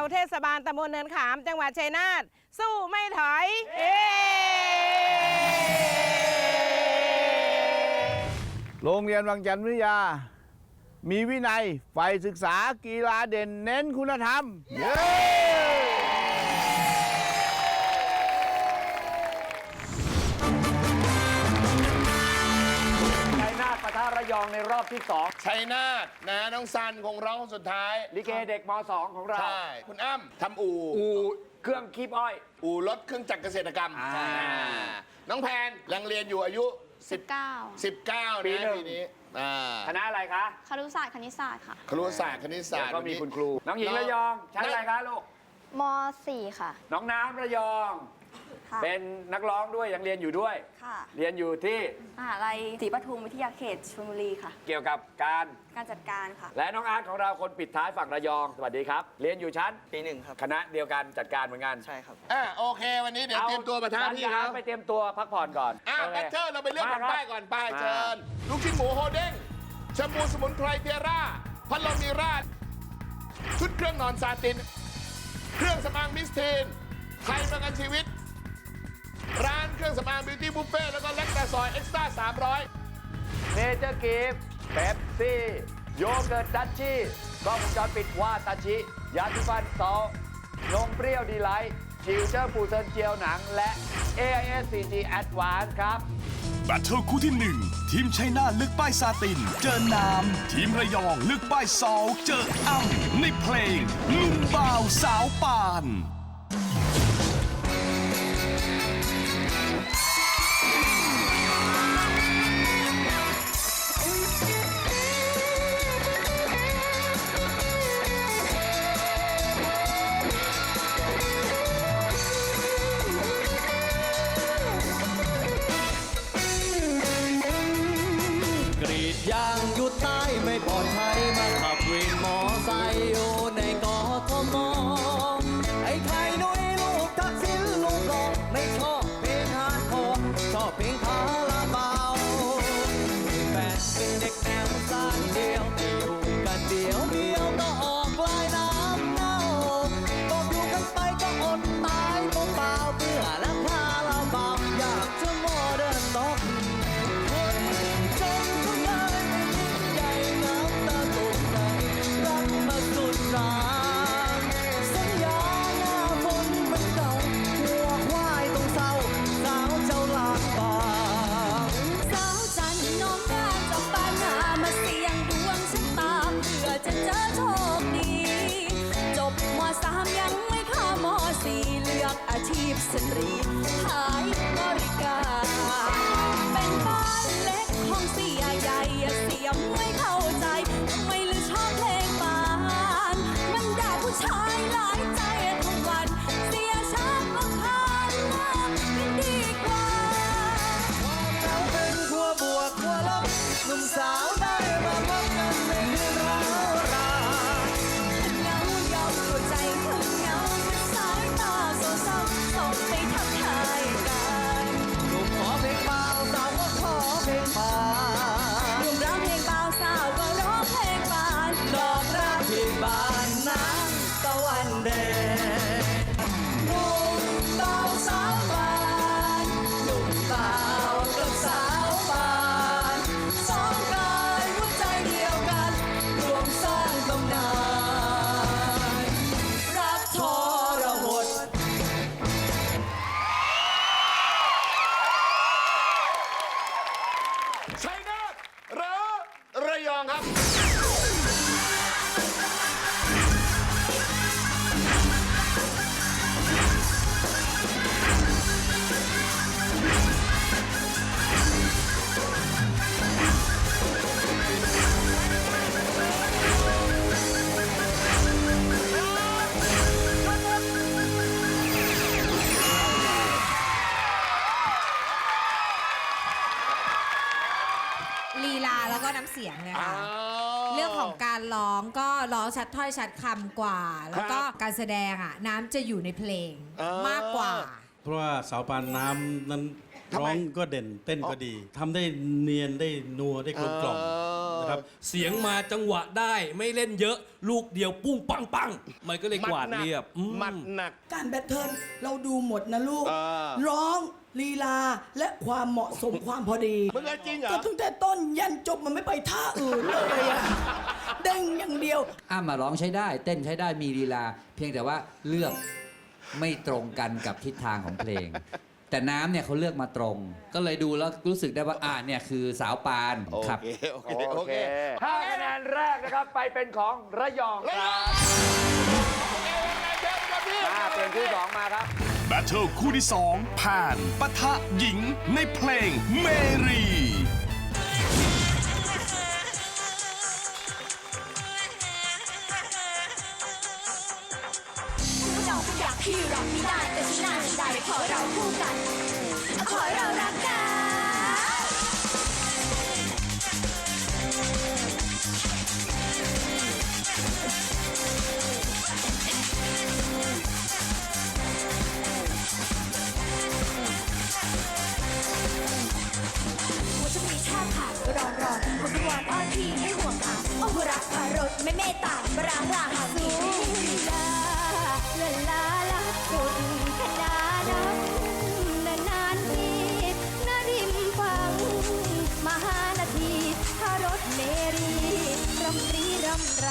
เราเทศบาลตำบลเนินขาม จังหวัดชัยนาทสู้ไม่ถอยเย้โรงเรียนวังจันทร์วิทยา มีวินัยใฝ่ศึกษากีฬาเด่นเน้นคุณธรรม เย้ องในรอบที่ชัยนาทนะน้องซันคงร้องคนสุดท้าย2ลิเกเด็กม 2 ของเราใช่คุณอ้ำทำอู่อูเครื่องคีบอ้อย อู่รถเครื่องจักรเกษตรกรรมอ่า อ่าน้องแพนยังเรียนอยู่อายุ19 10 19ปีนะหนึ่ง ปีนี้อ่าคณะอะไรคะครุศาสตร์คณิตศาสตร์ค่ะครุศาสตร์คณิตศาเดี๋ยสตวร์ก็มีวันนี้คุณครู น้องหญิงระยองชั้นอะไรคะลูก ม .4 ค่ะ น้องน้ำระยอง ค่ะ เป็นนักร้องด้วยยังเรียนอยู่ด้วย ค่ะเรียนอยู่ที่มหาลัยศรีปทุมวิทยาเขตชลบุรีค่ะ เกี่ยวกับการการจัดการค่ะ และน้องอาร์ตของเราคนปิดท้ายฝั่งระยองสวัสดีครับ เรียนอยู่ชั้นปีหนึ่งครับ คณะเดียวกันจัดการเหมือนกันใช่ครับ อ่าโอเควันนี้เดี๋ยวเตรียมตัวประทะพี่เขาไปเตรียมตัวพักผ่อนก่อนอะโอคแบทเทิลเราไปเลือกมาแผ่นครับป้ายก่อนป้ายมา เชิญ ลูกชิ้นหมูโฮเด้งแชมพูสมุนไพรเทียร่า พัดลมมีราดชุดเครื่องนอนซาติน เครื่องสำอางมิสทีนไทยประกันชีวิตร้าน เครื่องสำอางบิวตี้บุฟเฟ่แล้วก็แลคตาซอยเอ็กซ์ตร้า300เนเจอร์กิฟเป๊ปซี่ โยเกิร์ตดัชชี่กล้องวงจรปิดว่าตาชิ ยาสีฟันซอลนมเปรี้ยวดีไลท์จิวเจอร์ปูเซินเจียวหนัง และ AIS 4G Advance ครับแบทเทิลคู่ที่ 1 ทีมชัยนาทเลือกป้ายซาติน เจอน้ำทีมระยองเลือกป้ายซอลเจออ้ำในเพลงหนุ่มบ่าวสาวปาน อ น้ำเสียงเลยอ้าค่ะวเรื่องของการร้องก็ร้องชัดถ้อยชัดคำกว่า แล้วก็ครับการแสดงอะน้ำจะอยู่ในเพลงอ่ามมากกว่า เพราะว่าสาวปานน้ำนั้นทำไมร้องก็เด่นเต้นก็ดีทำได้เนียนได้นัวได้กลมกล่อม เออนะ ครับ เสียงมาจังหวะได้ไม่เล่นเยอะ ลูกเดียวปุ้งปังปังมันก็เลยกวาดเรียบอืม หมัดหนัก การแบทเทิลเราดูหมดนะลูก เออ ร้องลีลาและความเหมาะสมความพอดีมึงเอาจริงเหรอ ก็ตั้งแต่ต้นยันจบมันไม่ไปท่าอื่นเลยอะเด้งอย่างเดียว อ้ามาร้องใช้ได้ เต้นใช้ได้มีลีลา เพียงแต่ว่าเลือกไม่ตรงกันกับทิศทางของเพลง แต่น้ำเนี่ยเขาเลือกมาตรง ก็เลยดูแล้วรู้สึกได้ว่าอ่าเนี่ยคือสาวปานโอครับเคโอเค โอโอเคเคห้าคะแนนแรกนะครับไปเป็นของระยองครับมาเปลี่ยนคู่สองมาครับแบทเทิลคู่ที่2ผ่านปะทะหญิงในเพลงเมรี อกที่เราไม่ได้แต่ฉันน่าจะได้ขอเราคู่กันขอเรารักกันหัวจะมีชาติผ่านรอนรอนคนกวันอ้อนพี่ให้ห่วงหาโอ้รักพารถไม่เมตตาบรางราหาสูลาลาลาลาสุดขนาดนั้นนานนทีนาริมฟัง มหานาทีพารถเมรีรำรีรำไร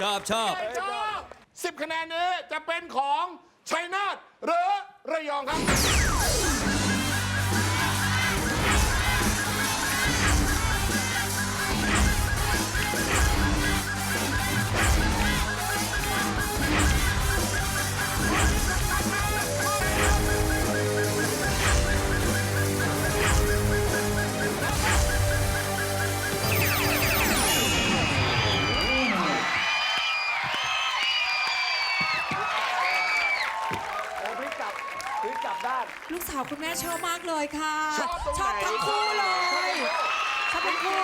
ชอบชอบชอบสิบคะแนนนี้จะเป็นของชัยนาทหรือระยองครับ เลยค่ะ ชอบตรงไหนทั้งคู่เลยชอบทั้งคู่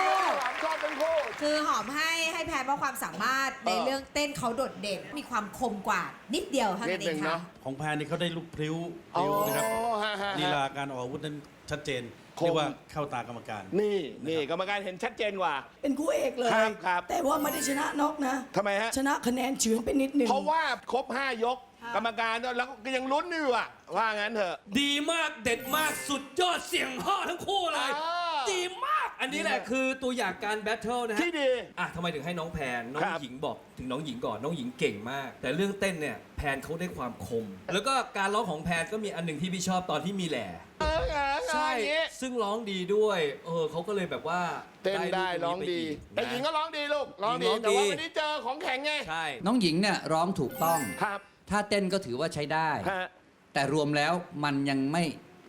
ชอบทั้งคู่ คือหอมให้ให้แพนเพราะความสามารถในเรื่องเต้นเขาโดดเด่นมีความคมกว่านิดเดียวเท่านั้นนิเอดหนึ่งงค่ะ เนอะของแพนนี่เขาได้ลูกพริ้วพริ้วนะครับอ๋อฮะฮะฮะ ลีลาการออกอาวุธนั้นชัดเจนคม เรียกว่าเข้าตากรรมการนี่นี่กรรมการเห็นชัดเจนกว่า เป็นคู่เอกเลย ครับครับแต่ว่าไม่ได้ชนะน็อกนะทำไมฮะ ชนะคะแนนเฉือนไปนิดหนึ่งเพราะว่าครบ 5 ยก กรรมการแล้วก็ยังลุ้นอยู่อะว่างั้นเถอะ ดีมากเด็ดมากสุดยอดเสียงห่อทั้งคู่เลยอ่าดีมาก อันนี้แหละคือตัวอย่างการแบทเทิลนะฮะที่ดีอะทำไมถึงให้น้องแพนน้องครับ หญิงบอกถึงน้องหญิงก่อนน้องหญิงเก่งมาก แต่เรื่องเต้นเนี่ยแพนเขาได้ความคม แล้วก็การร้องของแพนก็มีอันหนึ่งที่พี่ชอบตอนที่มีแหล่เออเออใช่อย่างงี้ซึ่งร้องดีด้วยเออเขาก็เลยแบบว่าเต้นได้ลูกร้องนี้ไปดีกแต่หญิงก็นะร้องดีลูก ร้องดีหญิงร้องแต่ว่าดีวันนี้เจอของแข็งไง ใช่ น้องหญิงเนี่ยร้องถูกต้อง ครับ ถ้าเต้นก็ถือว่าใช้ได้ ฮะ แต่รวมแล้วมันยังไม่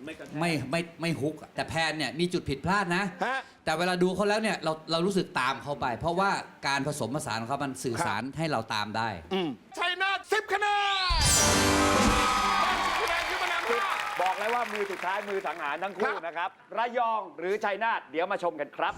ไม่ไม่ไม่ฮุกอะแต่แพนเนี่ยมีจุดผิดพลาดนะ ฮะแต่เวลาดูเขาแล้วเนี่ยเราเรารู้สึกตามเขาไป เพราะว่าการผสมผสานของเขามันสื่อสารให้เราตามได้ชัยนาท10คะแนนคะแนนขึ้นมานำหน้า บอกเลยว่ามือสุดท้ายมือสังหารทั้งคู่นะครับ ระยองหรือชัยนาทเดี๋ยวมาชมกันครับ